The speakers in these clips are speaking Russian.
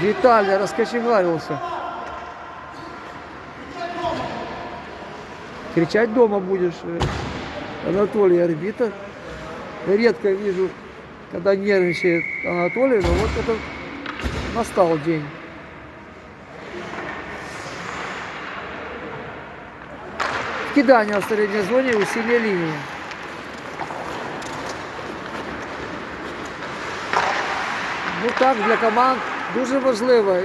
Виталий раскочегарился. Кричать дома будешь, э, Анатолий, арбитр. Редко вижу, когда нервничает Анатолий, но вот это настал день. Кидання в середній зоні усилля лінії. Ну так, для команд дуже важливо.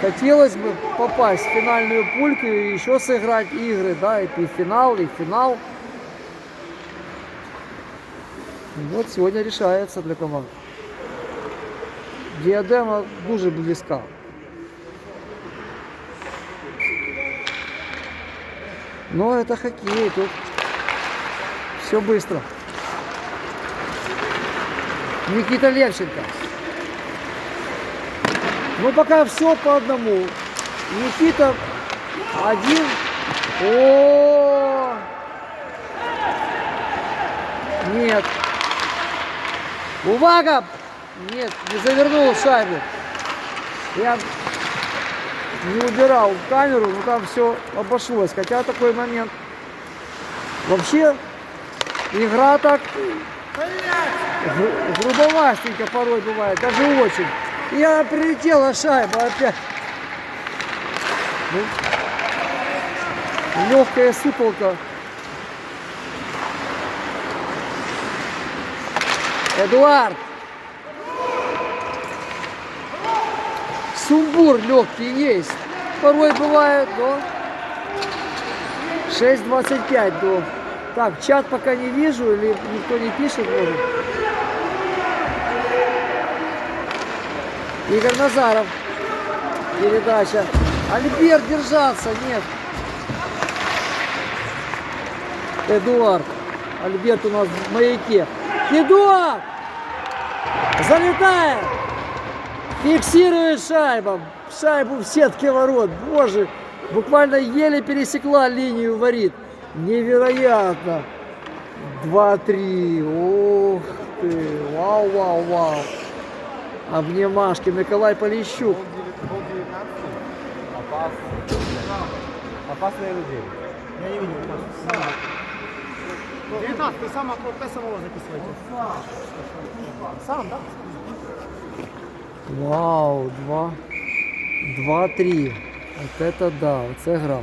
Хотелось бы попасть в финальную пульку и еще сыграть игры, да, и финал, и финал. Вот сегодня решается для команд. Диадема дуже близька. Но это хоккей, тут все быстро. Никита Левченко. Ну пока все по одному. Никита один. О! Нет. Увага! Нет, не завернул шайбу. Я не убирал камеру, но там все обошлось. Хотя такой момент. Вообще, игра так грубовастенько порой бывает, даже очень. Я прилетела шайба опять. легкая сыпалка. Эдуард. Сумбур легкий есть. Порой бывает, но 6.25 до. Так, чат пока не вижу, или никто не пишет, может. Игорь Назаров. Передача. Альберт держаться, нет. Эдуард. Альберт у нас в маяке. Эдуард! Залетает! Фиксирует шайбу. Шайбу в сетке ворот. Боже, буквально еле пересекла линию ворит. Невероятно. 2-3. Ух ты. Вау, вау, вау. Обнимашки. Николай Полищук. Гол 19. Опасно. Опасные люди. Я не видел. Сам. 19, ты сам окно самого записываете. Сам, да? Вау, 2. 2-3. Вот это да, оце гра.